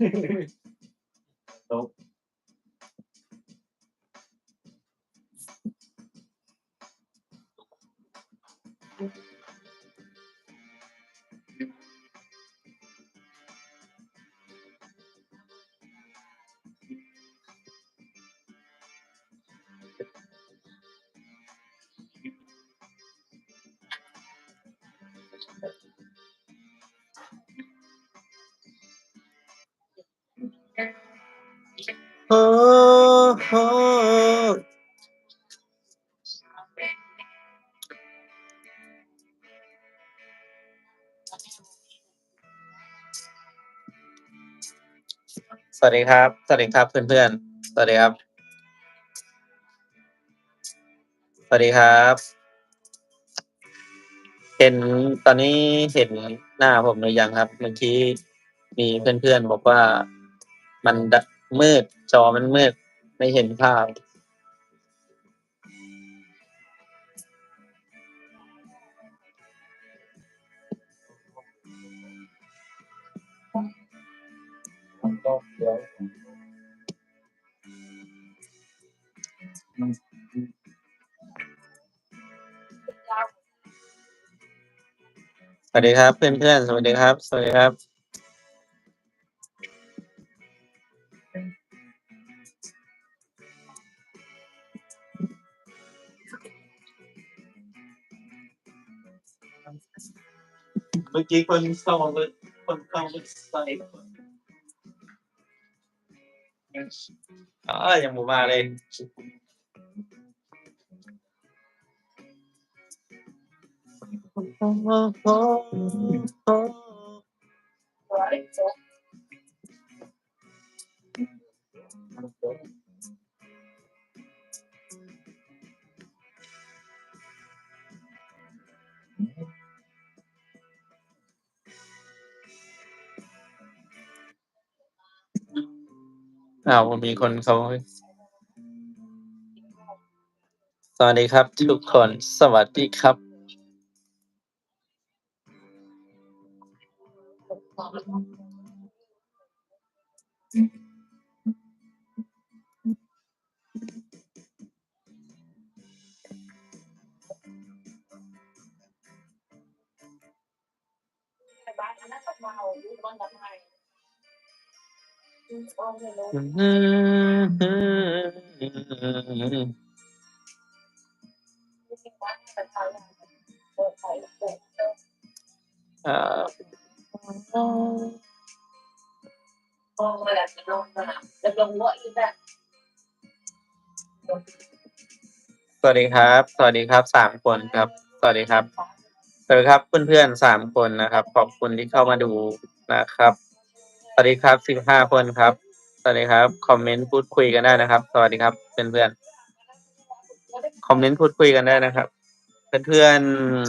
Okay. สวัสดีครับ สวัสดีครับเพื่อนๆ สวัสดีครับ สวัสดีครับ เห็นตอนนี้เห็นหน้าผมหรือยังครับ เมื่อกี้มีเพื่อนๆบอกว่ามันมืด จอมันมืดไม่เห็นภาพโต๊ะเดี๋ยวสวัสดีครับเพื่อนๆสวัสดีครับ สวัสดีครับ เมื่อกี้คนเข้ามาคนเข้ามาใส่อ๋อยังบ่มาเลย อ้าวมีคนเขาสวัสดีครับ ทุกคนสวัสดีครับ อ่าสวัสดีครับ สวัสดีครับสามคนครับ สวัสดีครับ สวัสดีครับเพื่อนๆสามคนนะครับ ขอบคุณที่เข้ามาดูนะครับ วัสดีครับสิบห้าคนครับ สวัสดีครับ คอมเมนต์พูดคุยกันได้นะครับ สวัสดีครับเพื่อนๆคอมเมนต์พูดคุยกันได้นะครับ เพื่อน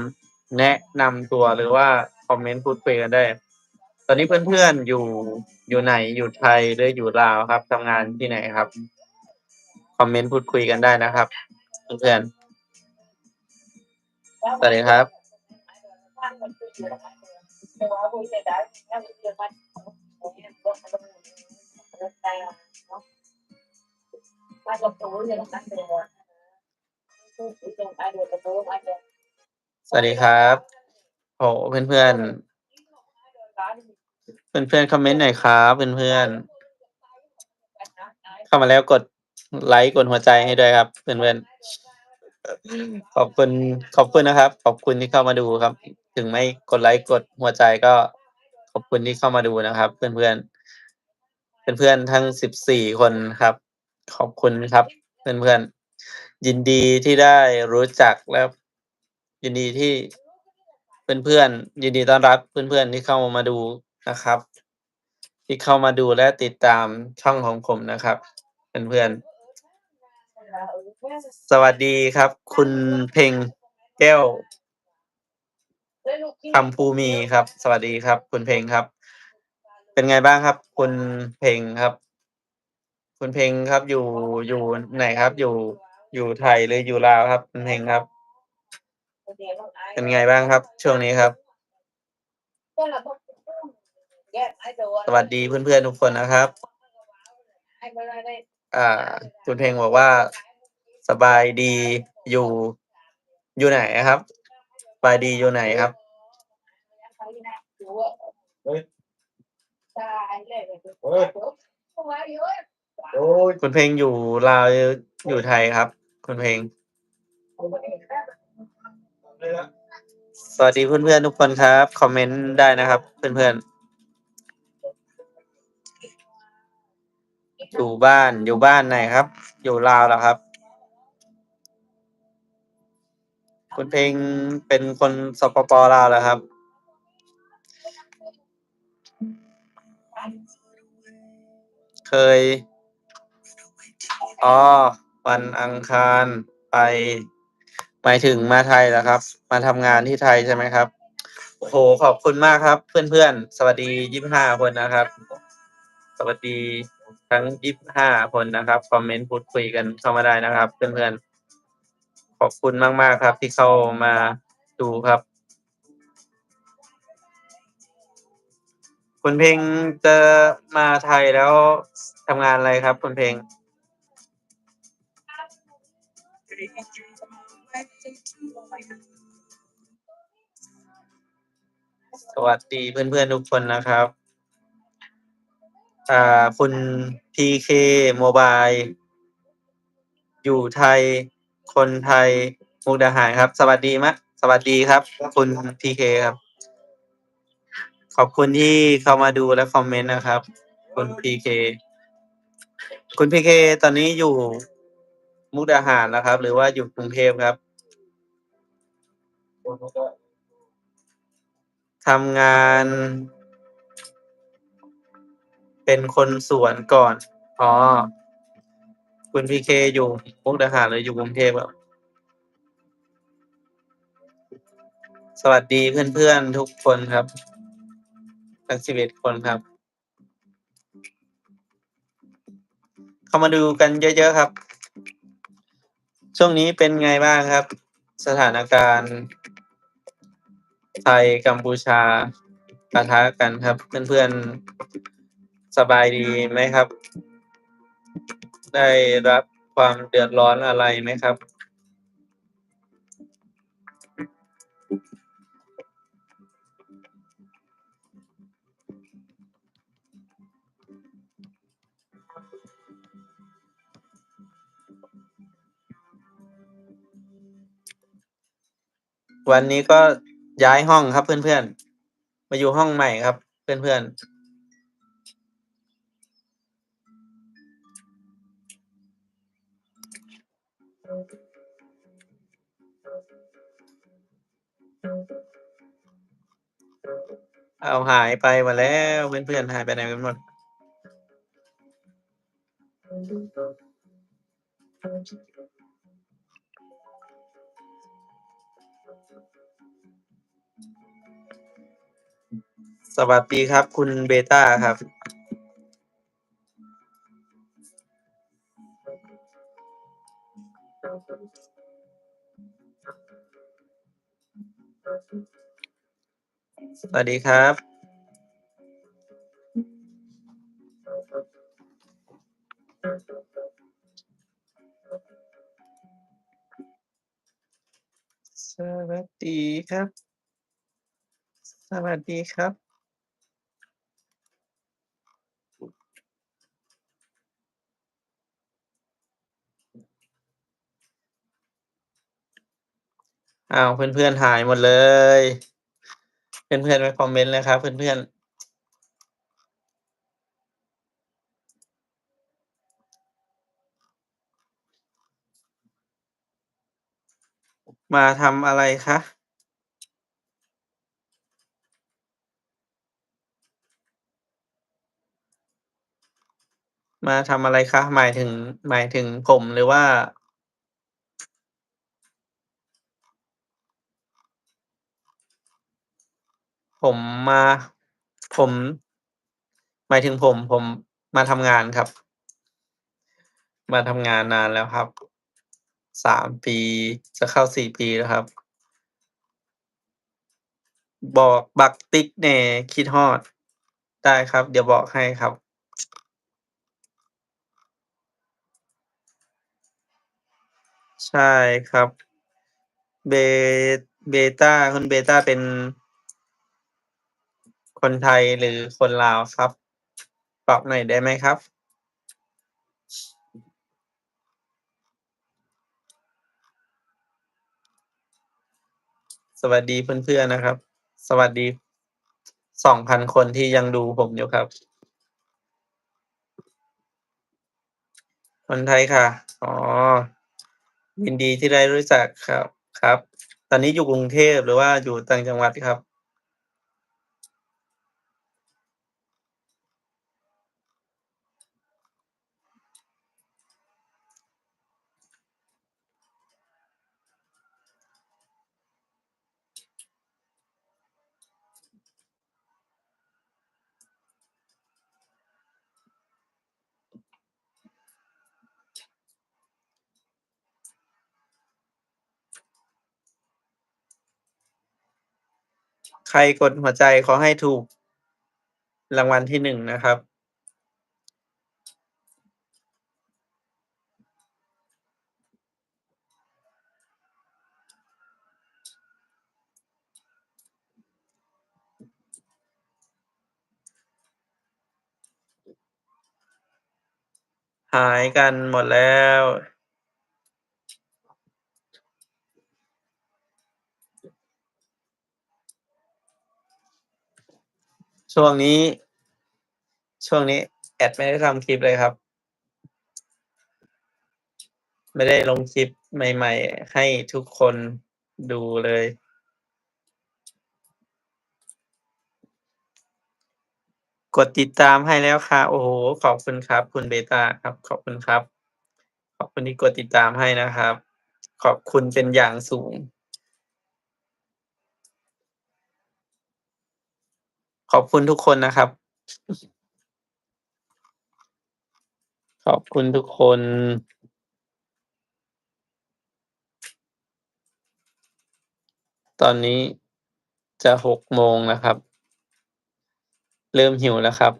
ๆแนะนำตัวหรือว่าคอมเมนต์พูดคุยกันได้ ตอนนี้เพื่อนๆอยู่อยู่ไหนอยู่ไทยหรืออยู่ลาวครับทำงานที่ไหนครับ คอมเมนต์พูดคุยกันได้นะครับ เพื่อนๆสวัสดีครับ ก็ต้องรับใจเนาะถ้าจบตัวเนี่ยต้องตั้งใจสวัสดีครับโหเพื่อนๆเพื่อนๆคอมเมนต์หน่อยครับเพื่อนๆเข้ามาแล้วกดไลค์กดหัวใจให้ด้วยครับ เพื่อนๆขอบคุณขอบคุณนะครับ ขอบคุณที่เข้ามาดูครับ ถึงไม่กดไลค์กดหัวใจก็ขอบคุณที่เข้ามาดูนะครับ เพื่อนๆ เพื่อนๆทั้งสิบสี่คนครับ ขอบคุณครับ เพื่อนๆยินดีที่ได้รู้จักและยินดีที่เพื่อนๆยินดีต้อนรับเพื่อนๆที่เข้ามาดูนะครับ ที่เข้ามาดูและติดตามช่องของผมนะครับเพื่อนๆสวัสดีครับ คุณเพ็งแก้วคำภูมีครับ สวัสดีครับ คุณเพลงครับ เป็นไงบ้างครับ คุณเพลงครับ คุณเพลงครับอยู่อยู่ไหนครับ อยู่อยู่ไทยหรืออยู่ลาวครับ คุณเพลงครับ เป็นไงบ้างครับ ช่วงนี้ครับ สวัสดีเพื่อนๆทุกคนนะครับ อ่า คุณเพลงบอกว่าสบายดีอยู่อยู่ไหนครับสบายดีอยู่ไหนครับ? คุณเพลงอยู่ลาวหรืออยู่ไทยครับ คุณเพลง?สวัสดีเพื่อนๆทุกคนครับ คอมเมนต์ได้นะครับ เพื่อนๆอยู่บ้านอยู่บ้านไหนครับ อยู่ลาวเหรอครับ?คุณเพลงเป็นคนสปป.ลาวเหรอครับ? เคย อ๋อ วันอังคารไปหมายถึงมาไทยเหรอครับ มาทำงานที่ไทยใช่ไหมครับ?โอ้โฮขอบคุณมากครับ เพื่อนๆ สวัสดี25คนนะครับ สวัสดีทั้ง25คนนะครับ คอมเมนต์พูดคุยกันเข้ามาได้นะครับ เพื่อนๆ ขอบคุณมากๆครับ ที่เข้ามาดูครับ คุณเพลงจะมาไทยแล้วทำงานอะไรครับคุณเพลง?สวัสดีเพื่อนๆทุกคนนะครับอ่าคุณ PK Mobile อยู่ไทย คนไทยมุกดาหารครับ สวัสดีมะ สวัสดีครับ คุณ PK ครับ ขอบคุณที่เข้ามาดูและคอมเมนต์นะครับ คุณ PK คุณ PK ตอนนี้อยู่มุกดาหารเหรอครับ หรือว่าอยู่กรุงเทพครับ?ทำงานเป็นคนสวนก่อน อ๋อ คุณ PK อยู่มุกดาหารหรืออยู่กรุงเทพครับ?สวัสดีเพื่อนๆทุกคนครับ ทั้ง11คนครับ เข้ามาดูกันเยอะ ๆ ครับ ช่วงนี้เป็นไงบ้างครับ สถานการณ์ ไทยกัมพูชาปะทะกันครับ เพื่อนๆ สบายดีไหมครับ?ได้รับความเดือดร้อนอะไรไหมครับ? วันนี้ก็ย้ายห้องครับเพื่อนๆ มาอยู่ห้องใหม่ครับเพื่อนๆอ้าหายไปหมดแล้วเพื่อนๆหายไปไหนกันหมด? สวัสดีครับ คุณเบต้าครับ สวัสดีครับ สวัสดีครับ สวัสดีครับ อ้าวเพื่อนๆหายหมดเลย เพื่อนๆมาคอมเมนต์เลยครับ เพื่อนๆมาทำอะไรคะ?มาทำอะไรคะ หมายถึงหมายถึงผมหรือว่า? ผมมา ผม หมายถึงผม ผมมาทำงานครับ มาทำงานนานแล้วครับ3ปีจะเข้า4ปีแล้วครับ บอกบักติ๊กแน่คิดฮอด ได้ครับ เดี๋ยวบอกให้ครับใช่ครับ เบเบต้าคุณเบต้าเป็น คนไทยหรือคนลาวครับ ตอบหน่อยได้ไหมครับ?สวัสดีเพื่อนๆนะครับ สวัสดี2,000คนที่ยังดูผมอยู่ครับ คนไทยค่ะ อ๋อ ยินดีที่ได้รู้จักครับ ครับ ตอนนี้อยู่กรุงเทพหรือว่าอยู่ต่างจังหวัดครับ? รกดหัวใจขอให้ถูกรางวัลที่1นะครับ หายกันหมดแล้ว ช่วงนี้ ช่วงนี้ แอดไม่ได้ทำคลิปเลยครับ ไม่ได้ลงคลิปใหม่ ๆ ให้ทุกคนดูเลย กดติดตามให้แล้วค่ะ โอ้โฮขอบคุณครับ คุณเบต้าครับ ขอบคุณครับ ขอบคุณที่กดติดตามให้นะครับ ขอบคุณเป็นอย่างสูง ขอบคุณทุกคนนะครับ ขอบคุณทุกคน ตอนนี้จะ6โมงแล้วครับ เริ่มหิวแล้วครับ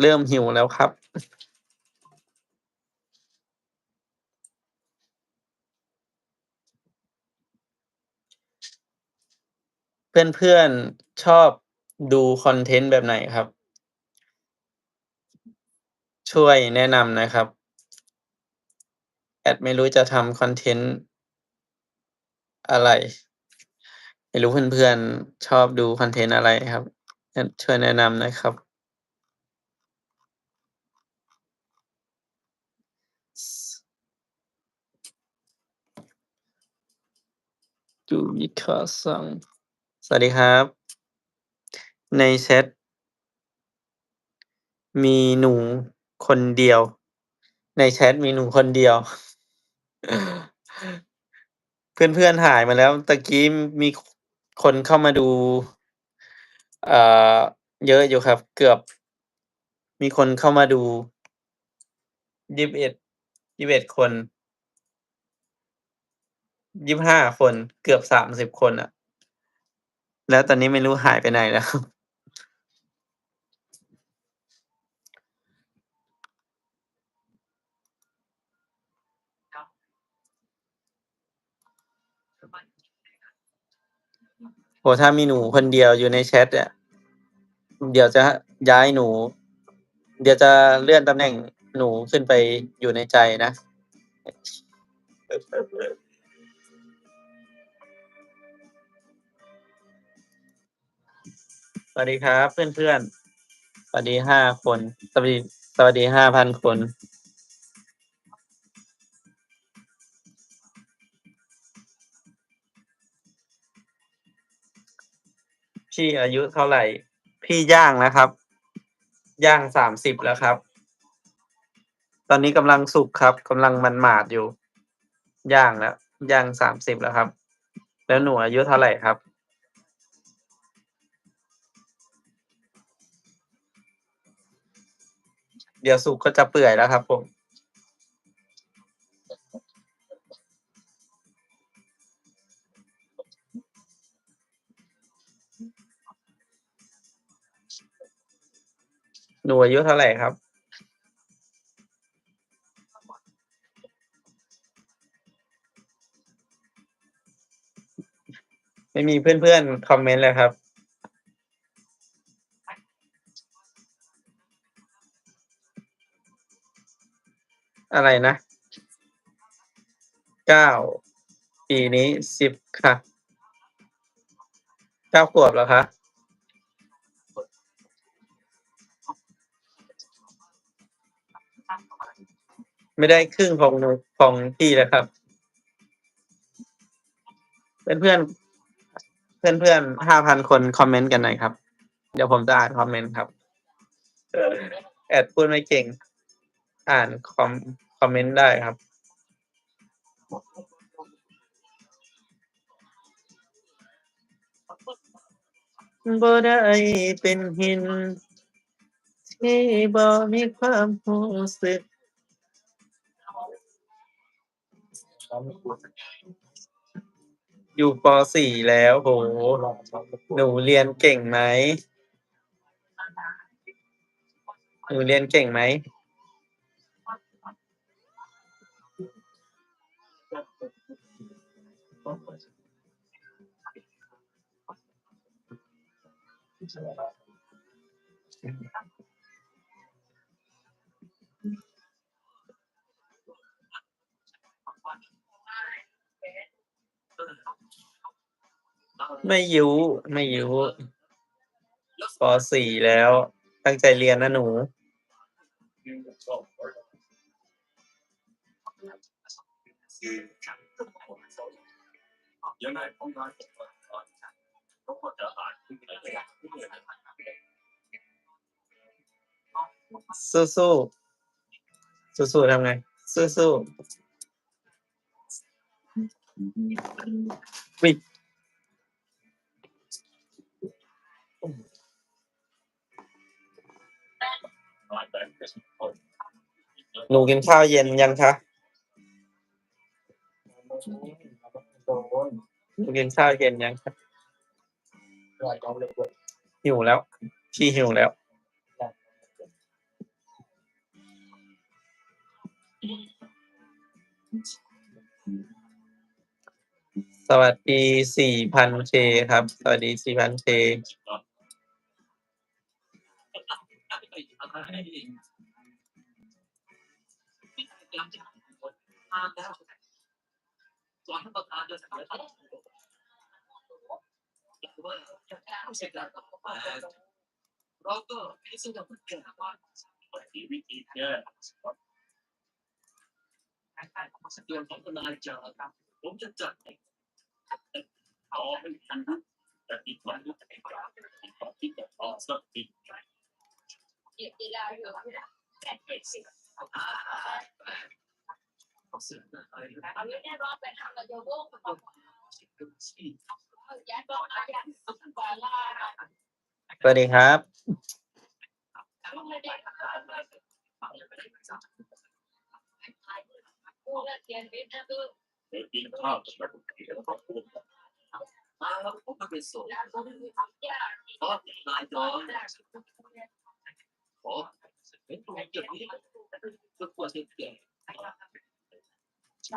เริ่มหิวแล้วครับ เพื่อนๆ ชอบดูคอนเทนต์แบบไหนครับ?ช่วยแนะนำนะครับ แอดไม่รู้จะทำคอนเทนต์อะไร ไม่รู้เพื่อนๆ ชอบดูคอนเทนต์อะไรครับแอดช่วยแนะนำหน่อยครับ ดูมิคาซัง สวัสดีครับ ในแชตมีหนูคนเดียว ในแชตมีหนูคนเดียว เพื่อนๆหายมาแล้วตะกี้มีคนเข้ามาดูอ่าเยอะอยู่ครับ เกือบ มีคนเข้ามาดู21 21คน25คนเกือบ30คนอะ แล้วตอนนี้ไม่รู้หายไปไหนแล้วโอ้ถ้ามีหนูคนเดียวอยู่ในแชตอะเดี๋ยวจะย้ายหนู เดี๋ยวจะเลื่อนตำแหน่งหนูขึ้นไปอยู่ในใจนะ สวัสดีครับเพื่อนๆสวัสดี5คน สวัสดีสวัสดี5,000คน พี่อายุเท่าไหร่?พี่ย่างแล้วครับ ย่าง30แล้วครับ ตอนนี้กำลังสุกครับกำลังมันหมาดอยู่ ย่างแล้วยังสามสิบแล้วครับ แล้วหนูอายุเท่าไหร่ครับ เดี๋ยวสุกก็จะเปื่อยแล้วครับผมหนูอายุเท่าไหร่ครับ ไม่มีเพื่อนๆคอมเมนต์เลยครับ อะไรนะเก้าปีนี้สิบค่ะเก้าขวบแล้วคะไม่ได้ครึ่งของหนูของพี่เลยครับ เพื่อนเพื่อนเพื่อนเพื่อนห้าพันคนคอมเมนต์กันหน่อยครับ เดี๋ยวผมจะอ่านคอมเมนต์ครับ แอดพูดไม่เก่ง อ่านคอมคอมเมนต์ได้ครับบ่ได้เป็นหิน ที่บ่มีความรู้สึกอยู่ปสี่แล้ว โห หนูเรียนเก่งไหม หนูเรียนเก่งไหม ไม่ยุไม่ยุปสี่แล้ว ตั้งใจเรียนนะหนู ยังไงผมงานผมก็จะอ่านสู้สู้สู้สู้ทำไงสู้สู้วิหนูกินข้าวเย็นยังคะ โดนหนูกินข้าวเย็นยังคะหลายกองเลยหิวแล้วพี่หิวแล้วสวัสดีสี่พันเคครับ สวัสดีสี่พันเค เราก็พิสูจน์เหมือนกันว่าวิธีวิธีเนี่ยเดือนของทนายจะผมจะจัดเอาให้ทันแต่อีกวันนึงอีกวันที่จะออสักทีสวัสดีครับกินข้าวกับครอบครั วมาแล้วก็มาเป็นส่วนเพราะนายจอนขอเป็นตัวเกี่ยวนี้ก็ควรจะเกี่ยว Yes. แต่ก็ช่วงนี้เป็นเงินรวมมาได้แต่ไม่เยอะสอันทั้ง ห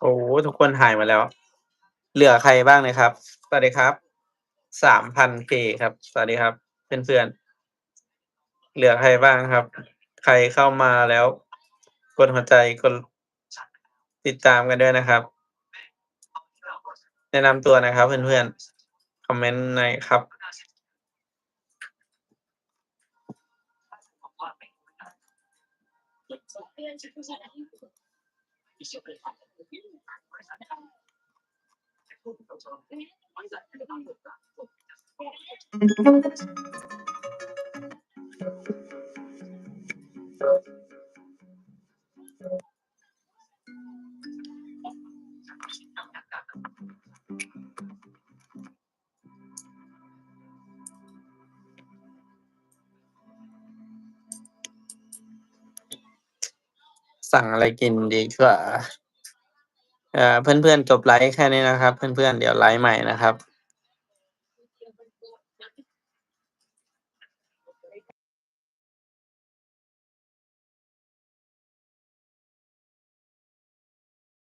โอ้ทุกคนหายมาแล้ว เหลือใครบ้างนะครับ สวัสดีครับ สามพันเคครับ สวัสดีครับ เพื่อนๆ เหลือใครบ้างครับ ใครเข้ามาแล้ว กดหัวใจกดติดตามกันด้วยนะครับ แนะนำตัวนะครับ เพื่อนๆ คอมเมนต์ในอยครับ สั่งอะไรกินดีกว่าเอ่อ เพื่อนๆจบไลฟ์แค่นี้นะครับ เพื่อนๆเดี๋ยวไลฟ์ใหม่นะครับ